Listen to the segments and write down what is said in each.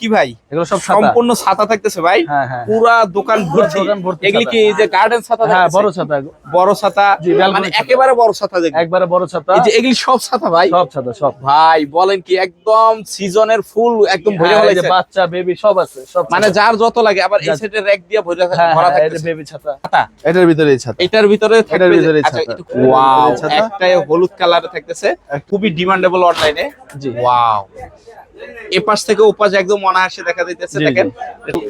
কি ভাই? এগুলো সব সম্পূর্ণ ছাতা থাকতেছে ভাই। হ্যাঁ হ্যাঁ। পুরা দোকান ভর্তি। এগুলি কি এই যে গার্ডেন ছাতা হ্যাঁ বড় ছাতা। বড় ছাতা। মানে একেবারে বড় ছাতা একবারে বড় ছাতা। এই যে এগুলি সব ছাতা ভাই। সব ছাতা সব। ভাই বলেন কি একদম সিজনের ফুল একদম ভরে হ্যাঁ, এই বাচ্চা বেবি সব আছে সব মানে যার যত লাগে আবার এই সাইডে র‍্যাক দিয়ে ভরে হ্যাঁ ভরা হ্যাঁ, এই বেবি ছাতা। ছাতা। এটার ভিতরে এই ছাতা। এটার ভিতরে এটার ভিতরে আচ্ছা ছাতা। ওয়াও ছাতা। একটাই হলুদ কালারে থাকতেছে। খুবই ডিমান্ডেবল অনলাইনে জি। ওয়াও এপাশ থেকে ওপাশ একদম অনায়াসে দেখা যাইতেছে দেখেন?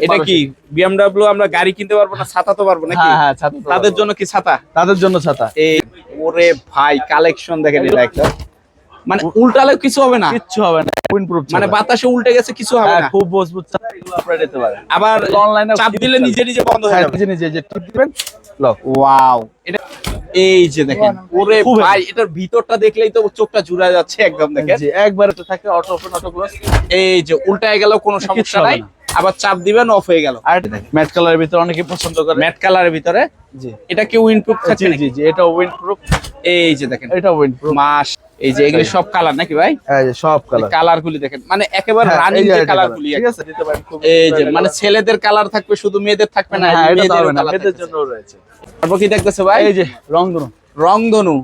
এটা কি বিএমডব্লিউ আমরা গাড়ি কিনতে পারব না ছাতা তো পারব নাকি? হ্যাঁ হ্যাঁ ছাতা তাদের জন্য কি ছাতা? তাদের জন্য ছাতা। এই ওরে ভাই কালেকশন দেখেন এটা একটা মানে উল্টালে কিছু হবে না। কিচ্ছু হবে না মানে বাতাসে উল্টে গেছে কিছু হবে হ্যাঁ না। খুব মজবুত আপনারা নিতে পারেন। আবার অনলাইনে চাপ দিলে নিজে নিজে বন্ধ হয়ে যাবে। নিজে নিজে যে টিপ দিবেন লক ওয়াও এই যে দেখেন ওরে ভাই এটার ভিতরটা দেখলেই তো চোখটা জুড়ে যাচ্ছে একদম দেখেন। জি একবারে তো থাকে অটো অটো এই যে উল্টায় গেল কোনো সমস্যা নাই। আবার চাপ দিবেন অফ হয়ে গেল। আর ম্যাট কালারের ভিতরে অনেকে পছন্দ করে। ম্যাট কালারের ভিতরে? জি। এটা কি উইন্ডপ্রুফ জি থাকছে জি জি এটা উইন্ডপ্রুফ এই যে দেখেন এটা উইন্ডপ্রুফ মাস এই যে এগুলি সব কালার নাকি ভাই? এই যে সব কালার কালার গুলি দেখেন মানে একেবারে রানিং যে কালার গুলি ঠিক আছে দিতে পারেন খুব এই যে মানে ছেলেদের কালার থাকবে শুধু মেয়েদের থাকবে না হ্যাঁ এটা মেয়েদের জন্য রয়েছে। তারপর কি দেখতেছে ভাই? এই যে রংধনু রংধনু।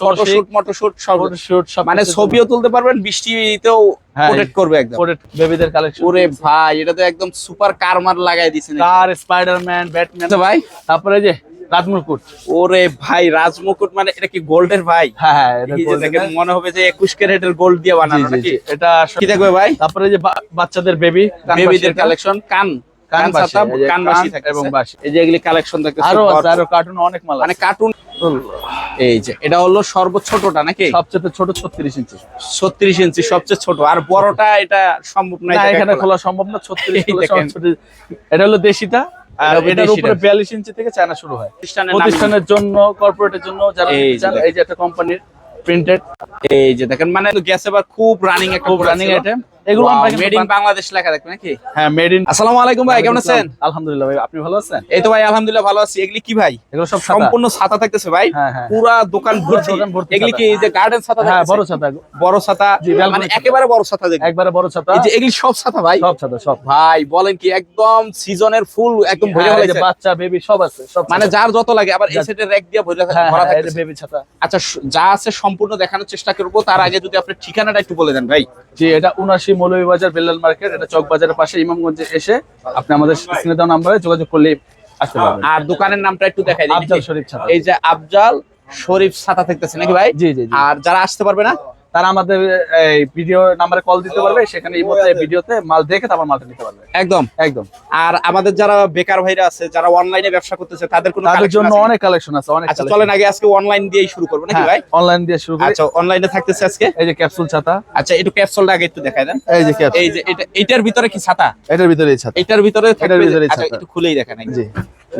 ফটোশুট মটোশুট ফটোশুট মানে ছবিও তুলতে পারবেন বৃষ্টিতেও হ্যাঁ, প্রোটেক্ট করবে একদম। কোটেড বেবিদের কালেকশন ওরে ভাই এটা তো একদম সুপার কারমার লাগাই দিছেন কার স্পাইডারম্যান ব্যাটম্যান আচ্ছা ভাই। তারপরে যে রাজমুকুট। ওরে ভাই রাজমুকুট মানে এটা কি গোল্ডের ভাই? হ্যাঁ হ্যাঁ। মনে হবে যে 21 ক্যারেটের গোল্ড দিয়ে বানানো নাকি? এটা কি ভাই? তারপরে যে বাচ্চাদের বেবি বেবিদের কালেকশন কান। কান কান থাকে এবং বাসি। এই যে এগুলি কালেকশন দেখতেছেন আরও আরও কার্টুন অনেক মাল মানে কার্টুন এই যে এটা হলো সর্বোচ্চ ছোটটা নাকি? সবচেয়ে ছোট 36 ইঞ্চি। 36 ইঞ্চি সবচেয়ে ছোট। আর বড়টা এটা সম্ভব না এখানে খোলা। সম্ভব না 36 এই খোলা দেখেন। সম্ভব ছোট। এটা হলো দেশিটা আর এটার উপরে 42 ইঞ্চি থেকে চায়না শুরু হয়। প্রতিষ্ঠানের জন্য কর্পোরেটের জন্য যারা এই যে একটা কোম্পানির প্রিন্টেড এই যে দেখেন মানে গ্যাস এবার খুব রানিং একটা খুব রানিং আইটেম এগুলো আমরা মেড ইন বাংলাদেশ লেখা নাকি? হ্যাঁ মেড ইন আসসালামু আলাইকুম ভাই কেমন আছেন? আলহামদুলিল্লাহ ভাই আপনি ভালো আছেন? এই তো ভাই আলহামদুলিল্লাহ ভালো আছি। এগুলি কি ভাই? এগুলো সব সম্পূর্ণ ছাতা থাকতেছে ভাই। হ্যাঁ, হ্যাঁ। পুরা দোকান ভর্তি। এগুলি কি যে গার্ডেন ছাতা হ্যাঁ বড় ছাতা বড় ছাতা মানে একেবারে বড় ছাতা দেখবে একবারে বড় ছাতা এই যে এগুলি সব ছাতা ভাই? সব ছাতা সব। ভাই বলেন কি একদম সিজনের ফুল একদম ভরে বাচ্চা বেবি সব আছে সব মানে যার যত লাগে আবার এই র‍্যাক দিয়ে ভরে বেবি ছাতা। আচ্ছা যা আছে সম্পূর্ণ দেখানোর চেষ্টা করব তার আগে যদি আপনার ঠিকানাটা একটু বলে দেন ভাই। জি এটা উনাশি মৌলভীবাজার বেল্লাল মার্কেট এটা চক বাজারের পাশে ইমামগঞ্জে এসে আপনি আমাদের স্ক্রিনে দেওয়া নাম্বারে যোগাযোগ করলে আসতে পারবেন। আর দোকানের নামটা একটু দেখাই দিন আফজাল শরীফ ছাতা। এই যে আফজাল শরীফ ছাতা থাকতেছে নাকি ভাই? জি জি জি। আর যারা আসতে পারবে না? তারা আমাদের এই ভিডিও নাম্বারে কল দিতে পারবে সেখানে এই মতো ভিডিওতে মাল দেখে তারপর মালটা নিতে পারবে। একদম। একদম। আর আমাদের যারা বেকার ভাইরা আছে যারা অনলাইনে ব্যবসা করতেছে তাদের কোনো তাদের জন্য অনেক কালেকশন আছে অনেক আচ্ছা চলেন আগে আজকে অনলাইন দিয়েই শুরু করব নাকি ভাই? অনলাইন দিয়ে শুরু করি। আচ্ছা অনলাইনে থাকতেছে আজকে? এই যে ক্যাপসুল ছাতা। আচ্ছা একটু ক্যাপসুলটা আগে একটু দেখাই দেন। এই যে ক্যাপ এই যে এটা এটার ভিতরে কি ছাতা? এটার ভিতরে ছাতা। এটার ভিতরে যে- ভিতরেই আচ্ছা ছাতা। একটু খুলেই দেখেন। জি।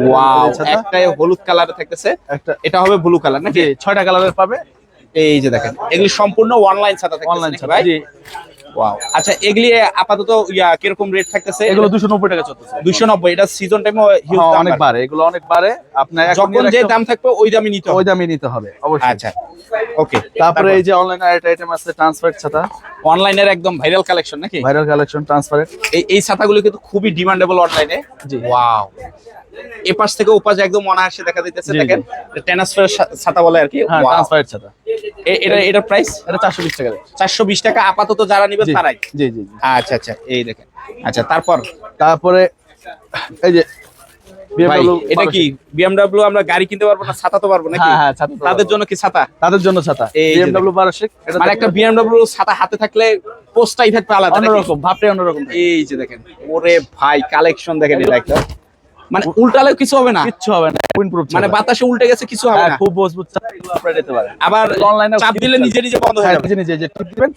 ওয়াও একটা হলুদ কালারে থাকতেছে। একটা এটা হবে ব্লু কালার নাকি? ছয়টা কালারের পাবে। এই যে দেখেন এগুলি সম্পূর্ণ অনলাইন ছাতা অনলাইন ছাতা ভাই? জি। ওয়াও আচ্ছা এগুলি আপাতত ইয়া কীরকম রেট থাকতেছে? এগুলো 290 টাকা চলতেছে। 290 এটা সিজন টাইমে হিউজ হ্যাঁ, দাম অনেক বাড়ে। এগুলো অনেক বাড়ে। আপনার যখন যে দাম থাকবে ওই দামই নিতে ওই দামই নিতে হবে অবশ্যই। আচ্ছা ওকে তারপরে এই যে অনলাইন আরেকটা আইটেম আছে ট্রান্সফার ছাতা। অনলাইনের একদম ভাইরাল কালেকশন নাকি? ভাইরাল কালেকশন ট্রান্সফার এই এই ছাতাগুলো কিন্তু খুবই ডিমান্ডেবল অনলাইনে জি। ওয়াও এপাশ থেকে ওপাশ একদম অনায়াসে দেখা দিতেছে দেখেন ট্রান্সফার ছাতা বলে আর কি। হ্যাঁ ট্রান্সফার ছাতা। এটা প্রাইস এটা 420 টাকা রেট। চারশো বিশ টাকা আপাতত যারা তারাই। জি জি। আচ্ছা আচ্ছা এই দেখেন। আচ্ছা তারপর? তারপরে এই যে ভাই এটা কি? বিএমডব্লিউ আমরা গাড়ি কিনতে পারব না ছাতা তো পারব নাকি? হ্যাঁ হ্যাঁ তো তাদের জন্য কি ছাতা? তাদের জন্য ছাতা। এই যে BMW 1200 এটা মানে একটা বিএমডব্লিউ ছাতা হাতে থাকলে থাকবে আলাদা? অন্যরকম ভাবটাই অন্যরকম। এই যে দেখেন ওরে ভাই কালেকশন দেখেন এটা একটা। মানে উল্টালে কিছু হবে না। কিচ্ছু হবে না উইন্ডপ্রুফ মানে বাতাসে উল্টে গেছে কিছু হবে হ্যাঁ না। খুব মজবুত ছাতা এগুলো আপনারা নিতে পারেন। আবার অনলাইনে চাপ দিলে নিজে নিজে বন্ধ হয়ে হ্যাঁ যাবে। নিজে নিজে যে টিপ দিবেন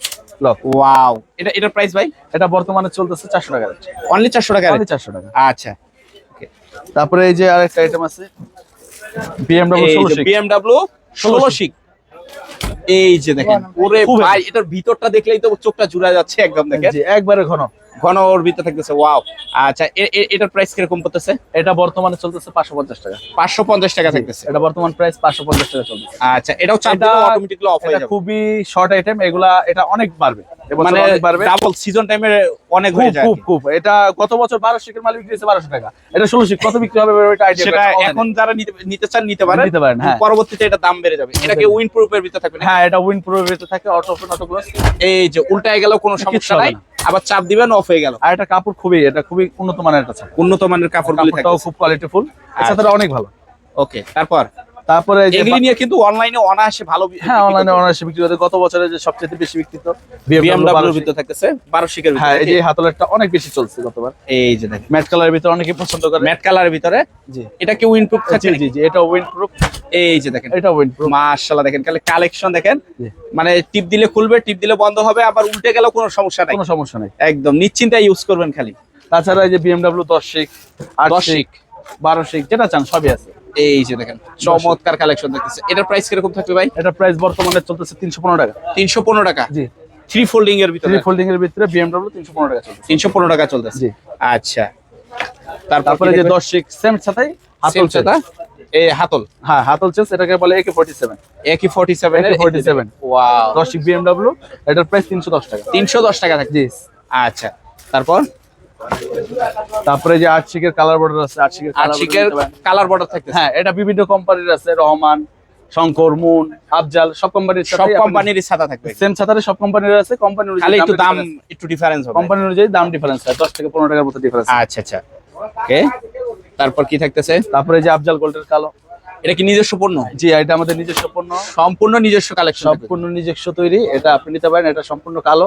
লক ওয়াও। এটা এটার প্রাইস ভাই? এটা বর্তমানে চলতেছে 400 টাকা অনলি চারশো টাকা অনলি 400 টাকা। আচ্ছা। তারপরে এই যে আরেকটা আইটেম আছে BMW 16 বিএমডব্লিউ ষোলো শিক এই যে দেখেন ওরে ভাই এটার ভিতরটা দেখলেই তো চোখটা জুড়ে যাচ্ছে একদম দেখেন। জি একবারে ঘন। ঘন ওর ভিতরে থাকতেছে ওয়াও। আচ্ছা এটার প্রাইস কীরকম পড়তেছে? এটা বর্তমানে চলতেছে পাঁচশো পঞ্চাশ টাকা। পাঁচশো পঞ্চাশ টাকা থাকতেছে। এটা বর্তমান প্রাইস পাঁচশো পঞ্চাশ টাকা চলতেছে। আচ্ছা এটাও অটোমেটিকলি অফ হয়ে যাবে। খুবই শর্ট আইটেম এগুলা এটা অনেক বাড়বে। মানে ডাবল সিজন টাইমে অনেক হয়ে যায়। খুব খুব। এটা গত বছর বারোশো শিকের মাল বিক্রি হয়েছে বারোশো টাকা। এটা শিক কত বিক্রি হবে এটা idea সেটা এখন যারা নিতে চান নিতে পারেন। নিতে পারেন, হ্যাঁ। পরবর্তীতে এটা দাম বেড়ে যাবে। প্রুফের ভিতরে থাকবে হ্যাঁ এটা ভিতরে থাকে অটো ওপেন অটো এই যে উল্টায় গেল কোনো সমস্যা নাই। আবার চাপ দিবেন অফ হয়ে গেল। আর এটা কাপড় খুবই এটা খুবই উন্নত মানের একটা ছাপা উন্নত মানের কাপড়গুলি কাপড়টাও থাকে খুব কোয়ালিটিফুল আচ্ছা। অনেক ভালো। ওকে তারপর? তারপরে এগুলি নিয়ে কিন্তু অনলাইনে অনায়াসে ভালো হ্যাঁ অনলাইনে অনায়াসে বিক্রি হতে গত বছরে যে সবচেয়ে বেশি বিক্রিত বিএমডব্লিউর ভিতরে থাকতেছে 12 শিকের হ্যাঁ এই যে ভিতরে হাতলটা অনেক বেশি চলছে গতবার এই যে দেখেন। ম্যাট কালারের ভিতরে অনেকে পছন্দ করে। ম্যাট কালারের ভিতরে? জি। এটা কি উইন প্রুফ জি জি জি এটা উইন প্রুফ এই যে দেখেন। এটা মাশাআল্লাহ দেখেন খালি কালেকশন দেখেন। মানে টিপ দিলে খুলবে টিপ দিলে বন্ধ হবে আবার উল্টে গেলেও কোনো সমস্যা নাই। কোনো সমস্যা নেই। একদম নিশ্চিন্তায় ইউজ করবেন খালি। তাছাড়া এই যে বিএমডব্লিউ দশ শিক আট দশ শিক বারো শিক যেটা চান সবই আছে। এই যে দেখেন চমৎকার কালেকশন দেখতেছে। এটার প্রাইস কীরকম থাকবে ভাই? এটা প্রাইস বর্তমানে চলতেছে তিনশো পনেরো টাকা। তিনশো পনেরো টাকা? জি। থ্রি ফোল্ডিং এর ভিতরে? থ্রি ফোল্ডিং এর ভিতরে তিনশো পনেরো টাকা চলছে তিনশো পনেরো টাকা চলতেছে। জি। আচ্ছা। তারপরে যে দশ শিক সেম সাথে হাতল চেতা এই হাতল। হ্যাঁ হাতল চেস এটাকে বলে একে ফোর্টি সেভেন একই forty seven AK forty seven wow দশ বিএমডব্লিউ এটার প্রাইস তিনশো দশ টাকা। তিনশো দশ টাকা থাকে জি আচ্ছা। তারপর? তারপরে যে আট কালার বর্ডার আছে আট শিকের কালার বর্ডার থাকতেছে। হ্যাঁ এটা বিভিন্ন কোম্পানির আছে রহমান শঙ্কর মুন আফজাল সব কোম্পানির সব কোম্পানির ছাতা থাকবে। সেম ছাতারে সব কোম্পানির আছে কোম্পানি খালি একটু দাম একটু ডিফারেন্স হবে। কোম্পানি অনুযায়ী দাম ডিফারেন্স হয় দশ থেকে পনেরো টাকার মতো ডিফারেন্স আচ্ছা আচ্ছা। ওকে তারপর কি থাকতেছে? তারপরে যে আফজাল গোল্ডের কালো। এটা কি নিজস্ব পণ্য? জি এটা আমাদের নিজস্ব পণ্য। সম্পূর্ণ নিজস্ব কালেকশন সম্পূর্ণ নিজস্ব তৈরি। এটা আপনি নিতে পারেন এটা সম্পূর্ণ কালো।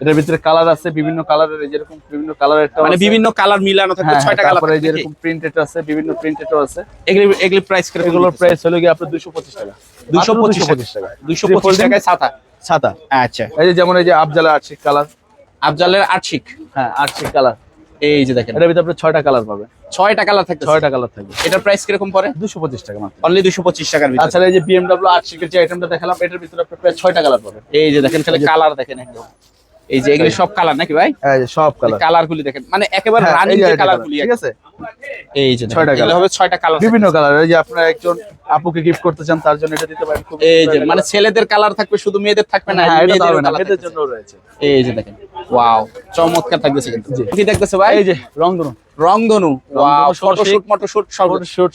এটার ভিতরে কালার আছে বিভিন্ন কালারের যেরকম বিভিন্ন কালারের মানে বিভিন্ন কালার মিলানো হ্যাঁ, ছয়টা কালার তারপরে যেরকম প্রিন্টেড আছে বিভিন্ন প্রিন্টেড আছে। এগুলি এগুলি প্রাইস করে এগুলোর প্রাইস হলো গিয়ে আপনার দুশো পঁচিশ টাকা। দুশো পঁচিশ পঁচিশ টাকা। দুশো পঁচিশ টাকায় ছাতা। ছাতা। আচ্ছা। এই যে যেমন এই যে আফজালা আর্চিক কালার আফজালের আটশিক হ্যাঁ আর্চিক কালার এই যে দেখেন। এটার ভিতরে আপনি ছয়টা কালার পাবে। ছয়টা কালার থাকবে ছয়টা কালার থাকবে। এটার প্রাইস কীরকম পড়ে? দুশো পঁচিশ টাকা মাত্র। অনলি দুশো পঁচিশ টাকার ভিতরে। আচ্ছা এই যে বিএমডব্লিউ সিকের যে আইটেমটা দেখালাম এটার ভিতরে আপনি প্রায় ছয়টা কালার পাবে। এই যে দেখেন তাহলে কালার দেখেন একদম। এই যে এগুলি সব কালার নাকি ভাই? সব কালার কালার গুলি দেখেন। মানে একেবারে হ্যাঁ, রানিং যে যে কালার ঠিক আছে? এই যে ছয়টা colour। হবে ছয়টা কালার বিভিন্ন কালার এই যে আপনার একজন আপুকে গিফট করতে চান তার জন্য এটা দিতে পারেন। খুব এই যে মানে ছেলেদের কালার থাকবে শুধু মেয়েদের থাকবে না হ্যাঁ এটা হবে না মেয়েদের জন্য রয়েছে। এই যে দেখেন ওয়াও চমৎকার থাকতেছে কিন্তু। কি দেখতেছে ভাই? এই যে রংধনু। রংধনু ওয়াও ষোলো ফটোশুট মটোশুট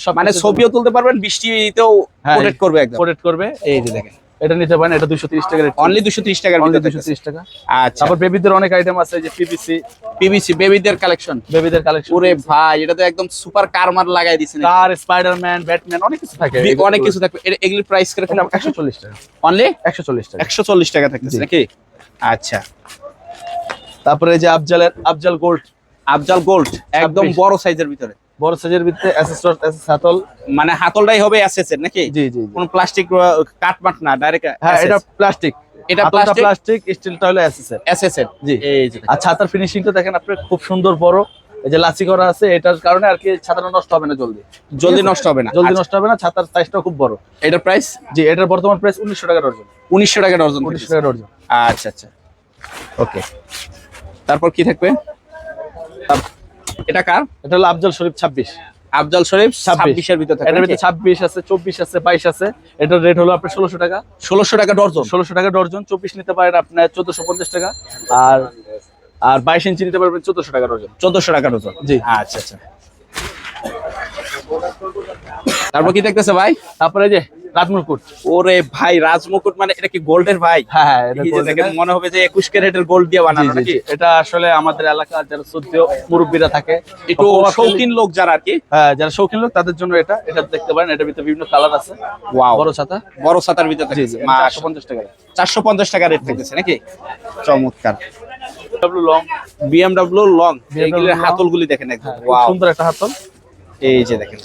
সব মানে ছবিও তুলতে পারবেন বৃষ্টিতেও হ্যাঁ, কোটেট করবে একদম। কোটেট করবে। এই যে দেখেন। এটা নিতে পারেন এটা 230 টাকা রেট অনলি 230 টাকার ভিতরে 230 টাকা। আচ্ছা। তারপর বেবিদের অনেক আইটেম আছে যে পিভিসি পিভিসি বেবিদের কালেকশন বেবিদের কালেকশন ওরে ভাই এটা তো একদম সুপার কারমার লাগাই দিছেন কার স্পাইডারম্যান ব্যাটম্যান অনেক কিছু থাকে। অনেক কিছু থাকবে। এ- এগুলির প্রাইস এটা 140 টাকা। অনলি 140 টাকা। 140 টাকা থাকতেছে নাকি? আচ্ছা। তারপরে যে আফজালের আফজাল গোল্ড আফজাল গোল্ড একদম বড় সাইজের ভিতরে। বড় সাইজের ভিতরে অ্যাসেসর অ্যাসেস হাতল মানে হাতলটাই হবে এর নাকি? জি জি। কোন প্লাস্টিক কাটমাট না ডাইরেক্ট হ্যাঁ এটা প্লাস্টিক এটা? প্লাস্টিক স্টিলটা হলো অ্যাসেসের এর। জি। এই যে আর ছাতার ফিনিশিংটা দেখেন আপনি খুব সুন্দর বড়। এই যে লাচি করা আছে এটার কারণে আর কি ছাতাটা নষ্ট হবে না জলদি। জলদি নষ্ট হবে না। জলদি আচ্ছা, নষ্ট হবে না ছাতার সাইজটা খুব বড়। এটার প্রাইস জি এটার বর্তমান প্রাইস উনিশশো টাকা ডর্জন 1900 টাকা ডজন উনিশশো টাকা ডর্জন আচ্ছা আচ্ছা। ওকে তারপর কি থাকবে? এটা কার? এটা হলো আফজল শরীফ ছাব্বিশ। আফজাল শরীফ 26 26 এর ভিতর এটার ভিতরে ছাব্বিশ আছে চব্বিশ আছে বাইশ আছে। এটার রেট হলো আপনার ষোলোশো টাকা। 1600 টাকা ডজন ষোলোশো টাকা ডর্জন চব্বিশ নিতে পারেন আপনার চোদ্দশো পঞ্চাশ টাকা। আর আর বাইশ ইঞ্চি নিতে পারবেন চোদ্দশো টাকা ডর্জন। 1400 টাকা ডজন জি। আচ্ছা আচ্ছা। তারপর কি দেখতেছে ভাই? তারপরে যে রাজমুকুট। ওরে ভাই রাজমুকুট মানে এটা কি গোল্ডের ভাই? হ্যাঁ হ্যাঁ মনে হবে যে 21 ক্যারেটের গোল্ড দিয়ে বানানো নাকি? এটা আসলে আমাদের এলাকার যারা শ্রদ্ধেয় মুরব্বীরা থাকে একটু শৌখিন লোক যারা আর কি। হ্যাঁ যারা শৌখিন লোক তাদের জন্য এটা এটা দেখতে পারেন এটার ভিতরে বিভিন্ন কালার আছে। ওয়াও বড় ছাতা। বড় ছাতার ভিতর জি থাকতেছে জি মাশাআল্লাহ। চারশো পঞ্চাশ টাকা। রেট থাকতেছে নাকি? চমৎকার। Long BMW long. হাতলগুলি দেখেন একদম। খুব সুন্দর একটা হাতল। এই যে দেখেন।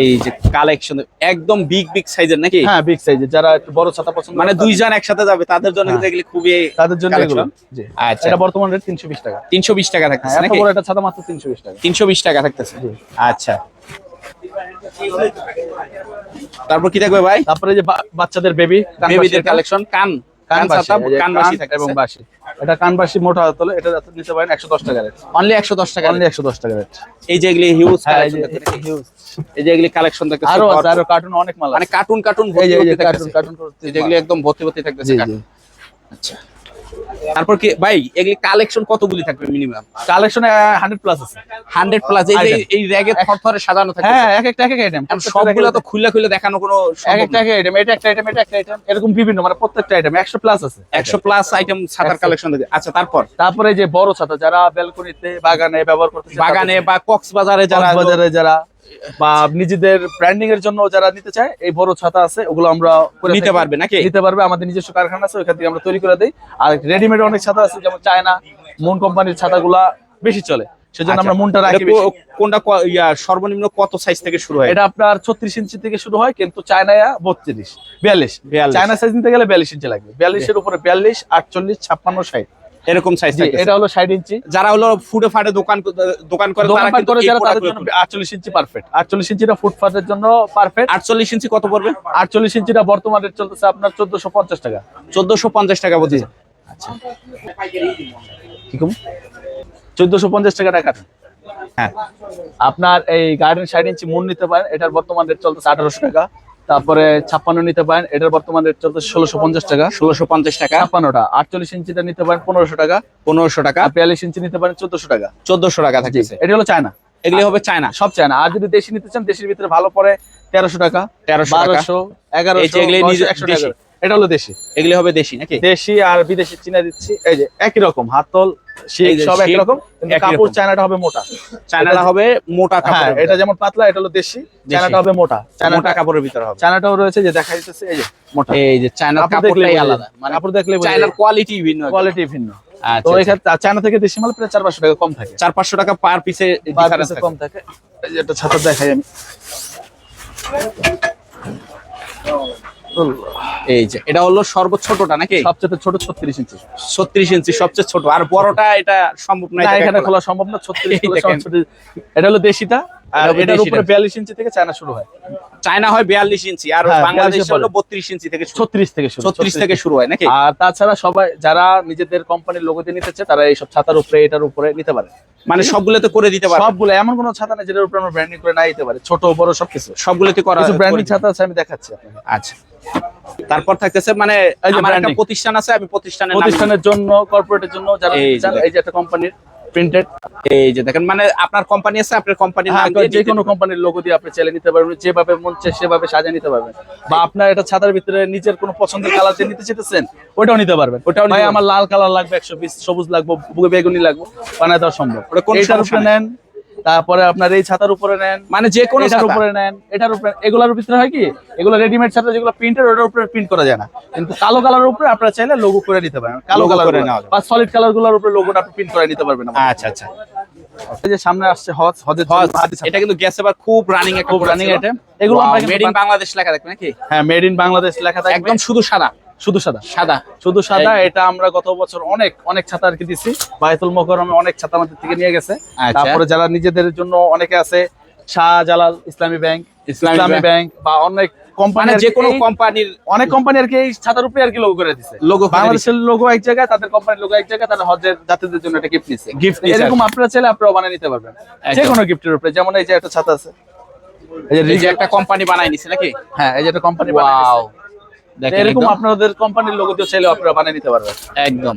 এই যে কালেকশন একদম বিগ বিগ সাইজের নাকি? হ্যাঁ বিগ সাইজের যারা একটু বড় ছাতা পছন্দ মানে দুইজন একসাথে যাবে তাদের জন্য কিন্তু হ্যাঁ। খুবই তাদের জন্য এগুলো। জি। আচ্ছা। এটা বর্তমান রেট তিনশো বিশ টাকা। 320 টাকা হ্যাঁ থাকতেছে এত নাকি? বড় একটা ছাতা মাত্র তিনশো বিশ টাকা। 320 টাকা থাকতেছে আচ্ছা। তারপর কি থাকবে ভাই? তারপরে যে বাচ্চাদের বেবি বেবিদের কালেকশন কান। এবং বাসি। এটা কানবাসি মোটা হাতলে এটা নিতে পারেন একশো দশ টাকা রেট। অনলি একশো দশ টাকা অনলি একশো দশ টাকা রেট। এই যে এগুলি হিউজ হ্যাঁ এই যে এগুলি কালেকশন থাকে আরও আরও কার্টুন অনেক মাল মানে কার্টুন কার্টুন যে এই কার্টুন কার্টুন এই একদম ভর্তি ভর্তি থাকতেছে আচ্ছা। তারপর কি ভাই এগুলি কালেকশন কতগুলি থাকবে মিনিমাম কালেকশনে হান্ড্রেড প্লাস আছে। হান্ড্রেড প্লাস এই যে Item। এই র্যাগে থরথরে সাজানো থাকে। হ্যাঁ এক একটা এক এক আইটেম সবগুলো তো খুলে খুলে দেখানো কোনো এক একটা এক আইটেম এটা একটা আইটেম এটা একটা আইটেম এরকম বিভিন্ন মানে প্রত্যেকটা আইটেম একশো প্লাস আছে। একশো প্লাস আইটেম ছাতার কালেকশন দেখে আচ্ছা তারপর? তারপরে যে বড় ছাতা যারা ব্যালকনিতে বাগানে ব্যবহার করতে বাগানে বা কক্সবাজারে যারা বাজারে যারা বা নিজেদের ব্র্যান্ডিং এর জন্য যারা নিতে চায় এই বড় ছাতা আছে ওগুলো আমরা নিতে পারবে নাকি? নিতে পারবে আমাদের নিজস্ব কারখানা আছে ওইখান থেকে আমরা তৈরি করে দেই। আর রেডিমেড অনেক ছাতা আছে যেমন চায়না মুন কোম্পানির ছাতাগুলা বেশি চলে। সেজন্য আচ্ছা। আমরা মুনটা রাখি কোনটা সর্বনিম্ন কত সাইজ থেকে শুরু হয়? এটা আপনার ছত্রিশ ইঞ্চি থেকে শুরু হয় কিন্তু চায়নায় বত্রিশ বিয়াল্লিশ। 42 চায়না সাইজ নিতে গেলে বিয়াল্লিশ ইঞ্চি লাগবে। বিয়াল্লিশের উপরে বিয়াল্লিশ আটচল্লিশ ছাপ্পান্ন ষাট। এরকম সাইজ জি, এটা হলো ষাট ইঞ্চি। যারা হলো ফুডে ফাটে দোকান দোকান করে তারা কিন্তু করে যারা তাদের জন্য গুলো- আটচল্লিশ ইঞ্চি পারফেক্ট আটচল্লিশ ইঞ্চিটা ফুটপাথের জন্য পারফেক্ট 48 ইঞ্চি কত পড়বে? আটচল্লিশ ইঞ্চিটা বর্তমান চলতেছে আপনার চোদ্দশো পঞ্চাশ টাকা। চোদ্দশো পঞ্চাশ টাকা বলছি কি কম? চোদ্দশো পঞ্চাশ টাকা টাকা। হ্যাঁ। আপনার এই গার্ডেন ষাট ইঞ্চি মুন নিতে পারেন এটার বর্তমান রেট চলতেছে আঠারোশো টাকা। তারপরে ছাপ্পান্ন নিতে পারেন। এটার বর্তমান রেট চলছে ষোলোশো পঞ্চাশ টাকা। ষোলোশো পঞ্চাশ টাকা। ছাপ্পান্নটা। আটচল্লিশ ইঞ্চিটা নিতে পারেন পনেরোশো টাকা। পনেরোশো টাকা। বিয়াল্লিশ ইঞ্চি নিতে পারেন চোদ্দশো টাকা। চোদ্দশো টাকা থাকি এটা হলো চায়না। এগুলি হবে চায়না। সব চায়না। আর যদি দেশি নিতে চান দেশের ভিতরে ভালো পরে তেরোশো টাকা তেরোশো বারোশো এগারোশো একশো টাকা এটা হলো দেশি। এগুলি হবে দেশি নাকি? দেশি আর বিদেশি চিনা দিচ্ছি। এই যে একই রকম হাতল শিক সব একই রকম কাপড় চায়নাটা হবে মোটা। চায়নাটা হবে মোটা হ্যাঁ কাপড় এটা যেমন পাতলা এটা হলো দেশি চায়নাটা হবে মোটা। কাপড়ের ভিতরে হবে। চায়নাটাও রয়েছে যে দেখা যাচ্ছে এই যে মোটা। এই যে চায়নার কাপড় দেখলে কাপড়টাই আলাদা মানে কাপড় দেখলে চায়নার কোয়ালিটি ভিন্ন কোয়ালিটি ভিন্ন। আচ্ছা, তো আচ্ছা। এখানে চায়না থেকে দেশি মাল প্রায় চার পাঁচশো টাকা কম থাকে। চার পাঁচশো টাকা পার পিসে কম থাকে। ছাতা দেখাই আমি। এই যে এটা হলো সর্বোচ্চ ছোটটা নাকি? সবচেয়ে ছোট ছত্রিশ ইঞ্চি। ছত্রিশ ইঞ্চি সবচেয়ে ছোট। আর বড়টা এটা সম্ভব না এখানে খোলা। সম্ভব না ছত্রিশ এটা হলো দেশিটা আর এটার উপরে বিয়াল্লিশ ইঞ্চি থেকে চায়না শুরু হয়। চায়না হয় বিয়াল্লিশ ইঞ্চি আর হ্যাঁ, বাংলাদেশে 42 হলো বত্রিশ ইঞ্চি থেকে ছত্রিশ থেকে শুরু ছত্রিশ থেকে শুরু হয় নাকি? আর তাছাড়া সবাই যারা নিজেদের কোম্পানির লোগোতে নিতে চায় তারা এইসব ছাতার উপরে এটার উপরে নিতে পারে। মানে সবগুলোতে করে দিতে পারবে? সবগুলো এমন কোনো ছাতা নেই যেটার উপরে আমরা ব্র্যান্ডিং করে না দিতে পারে। ছোট বড় সবকিছু। সবগুলোতে করা ব্র্যান্ডিং ছাতা আছে আমি দেখাচ্ছি আচ্ছা। তারপর থাকতেছে মানে আমার একটা প্রতিষ্ঠান আছে আমি প্রতিষ্ঠানের প্রতিষ্ঠানের জন্য কর্পোরেটের জন্য যারা এই যে একটা কোম্পানির প্রিন্টেড এই যে দেখেন মানে আপনার কোম্পানি আছে আপনার কোম্পানির নাম দিয়ে হ্যাঁ, যে কোনো কোম্পানির লোগো দিয়ে আপনি চাইলে নিতে পারবেন যেভাবে মন চায় সেভাবে সাজিয়ে নিতে পারবেন। বা আপনার এটা ছাতার ভিতরে নিজের কোনো পছন্দের কালার যে নিতে চাইতেছেন ওটাও নিতে পারবেন। ওটাও ভাই আমার লাল কালার লাগবে একশো বিশ সবুজ লাগবে বেগুনি লাগবে বানায় দেওয়া সম্ভব। ওটা কোনো। নেন তারপরে আপনার এই ছাতার উপরে নেন মানে যে কোনো এটার ছাতা। উপরে নেন এটার উপরে এগুলোর ভিতরে হয় কি? এগুলো রেডিমেড ছাতা যেগুলো প্রিন্টের ওটার উপরে প্রিন্ট করা যায় না। কিন্তু কালো কালার উপরে আপনারা চাইলে লোগো করে নিতে পারেন। কালো কালার করে। বা সলিড কালারগুলোর উপরে লোগোটা আপনি প্রিন্ট করে নিতে পারবেন। আচ্ছা আচ্ছা। এই যে সামনে আসছে হজ হজের। এটা কিন্তু গ্যাস এবার খুব রানিং একটা খুব রানিং আইটেম এগুলো মেড ইন বাংলাদেশ লেখা দেখবে নাকি? হ্যাঁ মেড ইন বাংলাদেশ লেখা থাকবে। একদম শুধু সাদা। শুধু সাদা? সাদা। শুধু সাদা এটা আমরা গত বছর অনেক অনেক ছাতা আর কি দিছি। বায়তুল মোকরমে অনেক ছাতা আমাদের থেকে নিয়ে গেছে। আচ্ছা। তারপরে যারা নিজেদের জন্য অনেকে আছে শাহজালাল ইসলামী ব্যাংক ইসলামী ব্যাংক। বা অনেক কোম্পানি মানে যে কোনো কোম্পানির অনেক কোম্পানি আর কি এই ছাতার উপরে আর কি লোগো করে দিছে। Logo বাংলাদেশের লোগো এক জায়গায় তাদের কোম্পানির লোগো এক জায়গায় তারা হজের যাত্রীদের জন্য একটা গিফট নিছে। নিছে এরকম আপনারা চাইলে আপনারা বানিয়ে নিতে পারবেন। যে কোনো গিফটের উপরে যেমন এই যে একটা ছাতা আছে। এই যে একটা কোম্পানি বানায় নিছে নাকি? হ্যাঁ এই যে একটা কোম্পানি বানিয়ে দেখেন এরকম আপনাদের কোম্পানির লোগো দিয়ে চাইলে আপনারা বানিয়ে নিতে পারবেন। একদম।